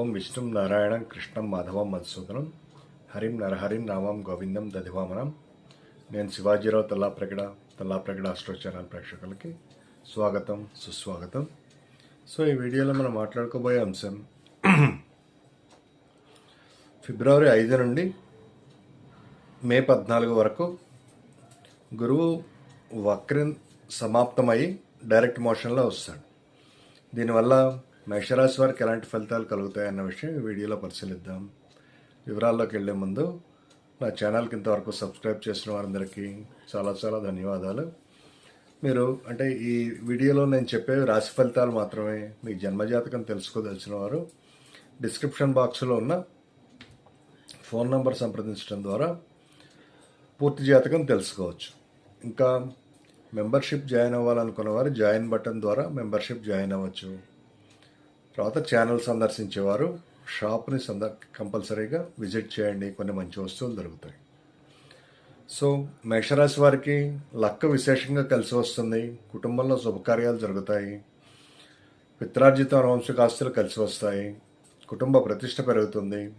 ఓం విష్ణుం నారాయణం కృష్ణం మాధవం మధుసూదనం హరిం నరహరిం రామం గోవిందం దధివామనం. నేను శివాజీరావు తల్లాప్రగడ తల్లాప్రగడ ఆస్ట్రో ఛానల్ ప్రేక్షకులకి స్వాగతం సుస్వాగతం. సో ఈ వీడియోలో మనం మాట్లాడుకోబోయే అంశం ఫిబ్రవరి ఐదు నుండి మే పద్నాలుగు వరకు గురువు వక్రం సమాప్తమై డైరెక్ట్ మోషన్లో వస్తాడు. దీనివల్ల మేషరాశి వారికి ఎలాంటి ఫలితాలు కలుగుతాయన్న విషయం ఈ వీడియోలో పరిశీలిద్దాం. వివరాల్లోకి వెళ్ళే ముందు నా ఛానల్కి ఇంతవరకు సబ్స్క్రైబ్ చేసిన వారందరికీ చాలా చాలా ధన్యవాదాలు. మీరు అంటే ఈ వీడియోలో నేను చెప్పే రాశి ఫలితాలు మాత్రమే మీ జన్మజాతకం తెలుసుకోదలిచిన వారు డిస్క్రిప్షన్ బాక్స్లో ఉన్న ఫోన్ నంబర్ సంప్రదించడం ద్వారా పూర్తి జాతకం తెలుసుకోవచ్చు. ఇంకా మెంబర్షిప్ జాయిన్ అవ్వాలనుకున్న వారు జాయిన్ బటన్ ద్వారా మెంబర్షిప్ జాయిన్ అవ్వచ్చు. తర్వాత ఛానల్ సందర్శించేవారు షాప్ని సంద కంపల్సరీగా విజిట్ చేయండి. కొన్ని మంచి వస్తువులు దొరుకుతాయి. సో మేషరాశి వారికి లక్క విశేషంగా కలిసి వస్తుంది. కుటుంబంలో శుభకార్యాలు జరుగుతాయి. పిత్రార్జిత వంశకాస్తులు కలిసి వస్తాయి. కుటుంబ ప్రతిష్ట పెరుగుతుంది.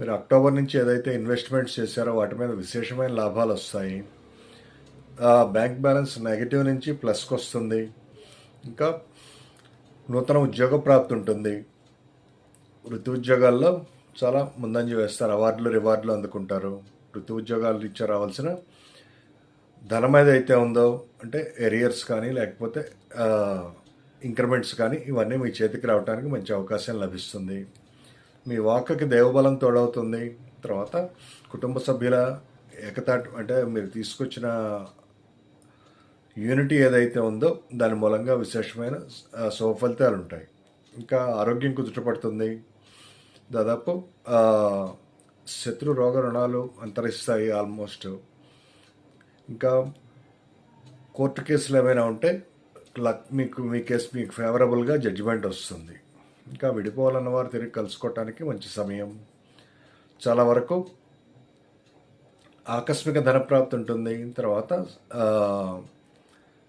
మీరు అక్టోబర్ నుంచి ఏదైతే ఇన్వెస్ట్మెంట్స్ చేశారో వాటి మీద విశేషమైన లాభాలు వస్తాయి. ఆ బ్యాంక్ బ్యాలెన్స్ నెగిటివ్ నుంచి ప్లస్కి వస్తుంది. ఇంకా నూతన ఉద్యోగ ప్రాప్తి ఉంటుంది. వృత్తి ఉద్యోగాల్లో చాలా ముందంజ వేస్తారు. అవార్డులు రివార్డులు అందుకుంటారు. వృత్తి ఉద్యోగాలు ఇచ్చే రావాల్సిన ధనం ఏదైతే ఉందో అంటే ఎరియర్స్ కానీ లేకపోతే ఇంక్రిమెంట్స్ కానీ ఇవన్నీ మీ చేతికి రావడానికి మంచి అవకాశం లభిస్తుంది. మీ వాకకి దేవబలం తోడవుతుంది. తర్వాత కుటుంబ సభ్యుల ఏకతాటి అంటే మీరు తీసుకొచ్చిన యూనిటీ ఏదైతే ఉందో దాని మూలంగా విశేషమైన ఆ, ఉంటాయి. ఇంకా ఆరోగ్యం కుదుటపడుతుంది. దాదాపు శత్రు రోగ రుణాలు అంతరిస్తాయి ఆల్మోస్ట్. ఇంకా కోర్టు కేసులు ఏమైనా ఉంటే లక్ మీకు మీ కేసు మీకు ఫేవరబుల్గా జడ్జిమెంట్ వస్తుంది. ఇంకా విడిపోవాలన్న వారు తిరిగి కలుసుకోవటానికి మంచి సమయం. చాలా వరకు ఆకస్మిక ధనప్రాప్తి ఉంటుంది. తర్వాత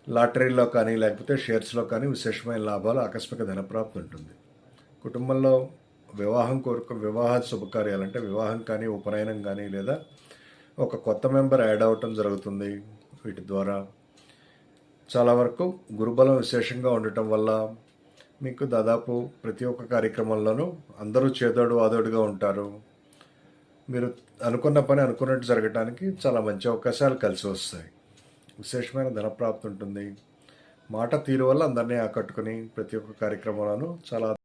లాటరీలో కానీ లేకపోతే షేర్స్లో కానీ విశేషమైన లాభాలు ఆకస్మిక ధనప్రాప్తి ఉంటుంది. కుటుంబంలో వివాహం కోరుకు వివాహ శుభకార్యాలంటే వివాహం కానీ ఉపనయనం కానీ లేదా ఒక కొత్త మెంబర్ యాడ్ అవ్వటం జరుగుతుంది వీటి ద్వారా. చాలా వరకు గురుబలం విశేషంగా ఉండటం వల్ల మీకు దాదాపు ప్రతి ఒక్క కార్యక్రమంలోనూ అందరూ చేదోడు వాదోడుగా ఉంటారు. మీరు అనుకున్న పని అనుకున్నట్టు జరగడానికి చాలా మంచి అవకాశాలు కలిసి వస్తాయి. విశేషమైన ధనప్రాప్తి ఉంటుంది. మాట తీరు వల్ల అందరినీ ఆకట్టుకుని ప్రతి ఒక్క కార్యక్రమాలను చాలా